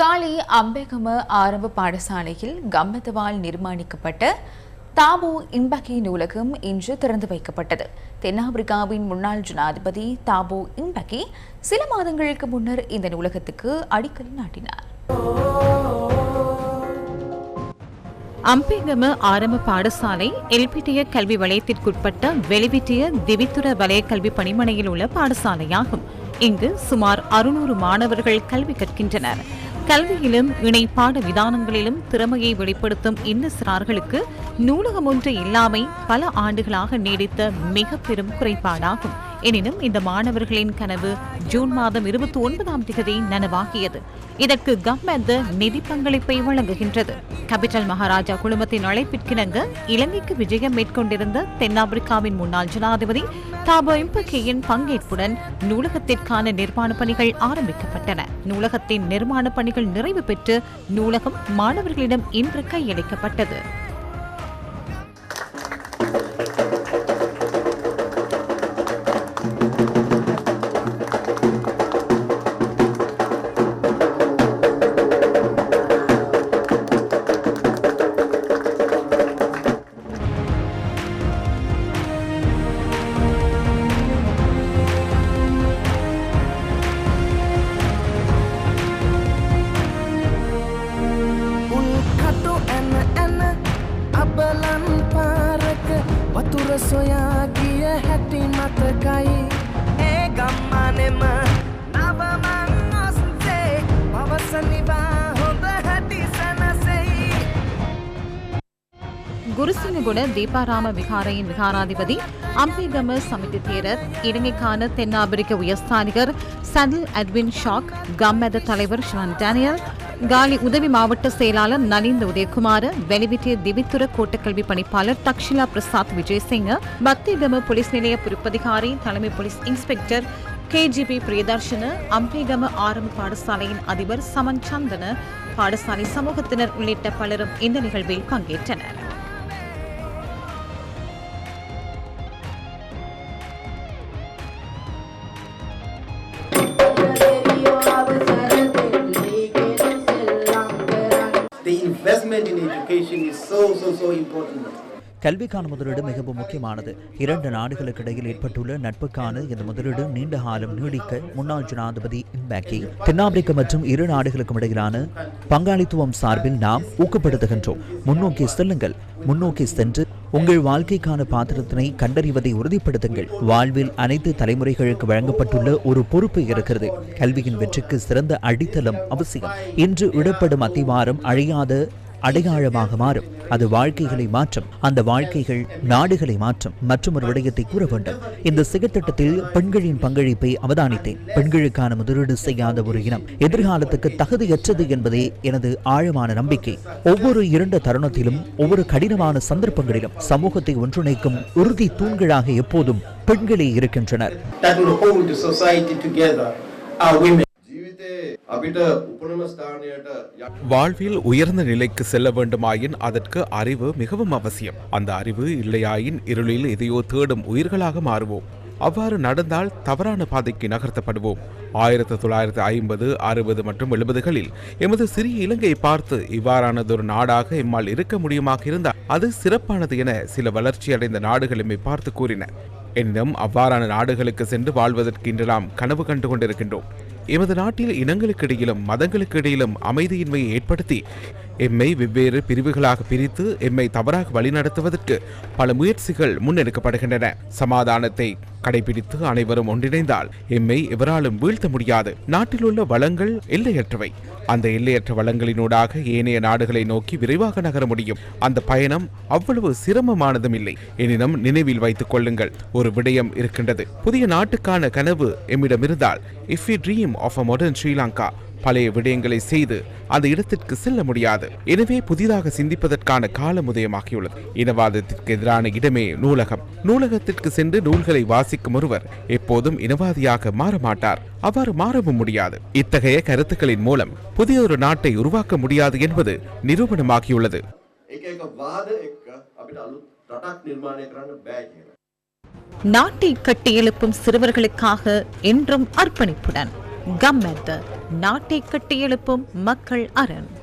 காலி அம்பேகம ஆரம்ப பாடசாலையில் கம்மதவால் நிர்மாணிக்கப்பட்ட தாபோ இம்பகி நூலகம் இன்று திறந்து வைக்கப்பட்டது. தென்னாப்பிரிக்காவின் முன்னாள் ஜனாதிபதி தாபோ இம்பகி சில மாதங்களுக்கு முன்னர் இந்த நூலகத்துக்கு அடிக்கல் நாட்டினார். அம்பேகம ஆரம்ப பாடசாலை எல்பிட்டிய கல்வி வலயத்திற்குட்பட்ட வெளிவிட்டிய திவித்துற வலய கல்வி பணிமனையில் உள்ள பாடசாலையாகும். இங்கு சுமார் அறுநூறு மாணவர்கள் கல்வி கற்கின்றனர். கல்வியிலும் இணைப்பாட விதானங்களிலும் திறமையை வெளிப்படுத்தும் இந்த சிறார்களுக்கு நூலகம் ஒன்று இல்லாமை பல ஆண்டுகளாக நீடித்த மிக பெரும் குறைபாடாகும். எனினும் இந்த மாணவர்களின் கனவு ஜூன் மாதம் இருபத்தி ஒன்பதாம் தேதி நனவாகியது. இதற்கு கவர்மெண்ட் நிதி பங்களிப்பை வழங்குகின்றது. கேபிட்டல் மகாராஜா குழுமத்தின் அழைப்பிற்கிணங்க இலங்கைக்கு விஜயம் மேற்கொண்டிருந்த தென்னாப்பிரிக்காவின் முன்னாள் ஜனாதிபதி தாபோ இம்பகேயின் பங்கேற்புடன் நூலகத்திற்கான நிர்மாண பணிகள் ஆரம்பிக்கப்பட்டன. நூலகத்தின் நிர்மாண பணிகள் நிறைவு பெற்று நூலகம் மாணவர்களிடம் இன்று கையளிக்கப்பட்டது. soñar que é happy mata cai é gamane ma nava man nasce baba saniva honda hati sanasei குருசிங்ககுண தீபாராம விகாரையின் விகாராதிபதி அம்பிகம Samithi தேரர் இலங்கைக்கான தென்னாப்பிரிக்க உயர்ஸ்தானிகர் சடில் அட்வின் ஷாக் கம்மெத தலைவர் ஷான் டேனியல் காலி உதவி மாவட்ட செயலாளர் நலிந்த உதயகுமார் வெளிவிட்டிய திவித்துற கோட்டக்கல்வி பணிப்பாளர் தக்ஷிலா பிரசாத் விஜயசிங்க பக்திகம போலீஸ் நிலைய பொறுப்பதிகாரி தலைமை police inspector KGB Priyadarshana Ambigama ஆரம்ப பாடசாலையின் அதிபர் சமன் சந்தன பாடசாலை சமூகத்தினர் உள்ளிட்ட பலரும் இந்த நிகழ்வில் பங்கேற்றனர். The education is so, so, so important. கல்விக்கான முதலீடு மிகவும் முக்கியமானது. இரண்டு நாடுகளுக்கு இடையில் ஏற்பட்டுள்ள நட்புக்கான இந்த முதலீடு நீண்ட காலம் நீடிக்க முன்னாள் ஜனாதிபதி இம்பாக்கி தென்னாப்பிரிக்க மற்றும் இரு நாடுகளுக்கும் இடையிலான பங்காளித்துவம் சார்பில் நாம் ஊக்கப்படுத்துகின்றோம். முன்னோக்கி செல்லுங்கள். முன்னோக்கி சென்று உங்கள் வாழ்க்கைக்கான பாத்திரத்தினை கண்டறிவதை உறுதிப்படுத்துங்கள். வாழ்வில் அனைத்து தலைமுறைகளுக்கு வழங்கப்பட்டுள்ள ஒரு பொறுப்பு இருக்கிறது. கல்வியின் வெற்றிக்கு சிறந்த அடித்தளம் அவசியம். இன்று இடப்படும் அத்திவாரம் அழியாத அடையாளமாக மாறும். அது வாழ்க்கைகளை மாற்றும். அந்த வாழ்க்கைகள் நாடுகளை மாற்றும். மற்றும் ஒரு விடயத்தை கூற வேண்டும். இந்த செயற்திட்டத்தில் பெண்களின் பங்களிப்பை அவதானித்தேன். பெண்களுக்கான முதலீடு செய்யாத ஒரு இனம் எதிர்காலத்துக்கு தகுதியற்றது என்பதே எனது ஆழமான நம்பிக்கை. ஒவ்வொரு இரண்டு தருணத்திலும் ஒவ்வொரு கடினமான சந்தர்ப்பங்களிலும் சமூகத்தை ஒன்றிணைக்கும் உறுதி தூண்களாக எப்போதும் பெண்களே இருக்கின்றனர். வாழ்வில் உயர்ந்த நிலைக்கு செல்ல வேண்டுமாயின் அதற்கு அறிவு மிகவும் அவசியம். அந்த அறிவு இல்லையாயின் இருளில் எதையோ தேடும் உயிர்களாக மாறுவோம். அவ்வாறு நடந்தால் தவறான பாதைக்கு நகர்த்தப்படுவோம். ஆயிரத்தி தொள்ளாயிரத்தி ஐம்பது அறுபது மற்றும் எழுபதுகளில் எமது சிறிய இலங்கையை பார்த்து இவ்வாறானதொரு நாடாக எம்மால் இருக்க முடியுமாக இருந்தால் அது சிறப்பானது என சில வளர்ச்சியடைந்த நாடுகள் எம்மை பார்த்து கூறின. எனினும் அவ்வாறான நாடுகளுக்கு சென்று வாழ்வதற்கு இன்று நாம் கனவு கண்டு கொண்டிருக்கின்றோம். எமது நாட்டில் இனங்களுக்கிடையிலும் மதங்களுக்கிடையிலும் அமைதியின்மையை ஏற்படுத்தி எம்மை வெவ்வேறு பிரிவுகளாக பிரித்து எம்மை தவறாக வழிநடத்துவதற்கு பல முயற்சிகள் முன்னெடுக்கப்படுகின்றன. சமாதானத்தை கடைபிடித்து அனைவரும் ஒன்றிணைந்தால் எம்மை எவராலும் வீழ்த்த முடியாது. நாட்டில் உள்ள வளங்கள் எல்லையற்றவை. அந்த எல்லையற்ற வளங்களினூடாக ஏனைய நாடுகளை நோக்கி விரைவாக நகர முடியும். அந்த பயணம் அவ்வளவு சிரமமானதும் இல்லை. எனினும் நினைவில் வைத்துக் கொள்ளுங்கள் ஒரு விடயம் இருக்கின்றது. புதிய நாட்டுக்கான கனவு எம்மிடம் இருந்தால் if you dream of a modern Sri Lanka பழைய விடயங்களை செய்து அந்த இடத்திற்கு செல்ல முடியாது. எனவே புதிதாக சிந்திப்பதற்கான காலம் உதயமாகியுள்ளது. இனவாதத்திற்கு எதிரான இடமே நூலகம். நூலகத்திற்கு சென்று நூல்களை வாசிக்கும் ஒருவர் எப்போதும் இனவாதியாக மாற மாட்டார். அவ்வாறு மாறவும் முடியாது. இத்தகைய கருத்துக்களின் மூலம் புதிய ஒரு நாட்டை உருவாக்க முடியாது என்பது நிரூபணமாகியுள்ளது. நாட்டை கட்டியெழுப்பும் சிறுவர்களுக்காக என்றும் அர்ப்பணிப்புடன் கம்மெத்த நாட்டை கட்டியெழுப்பும் மக்கள் அரண்.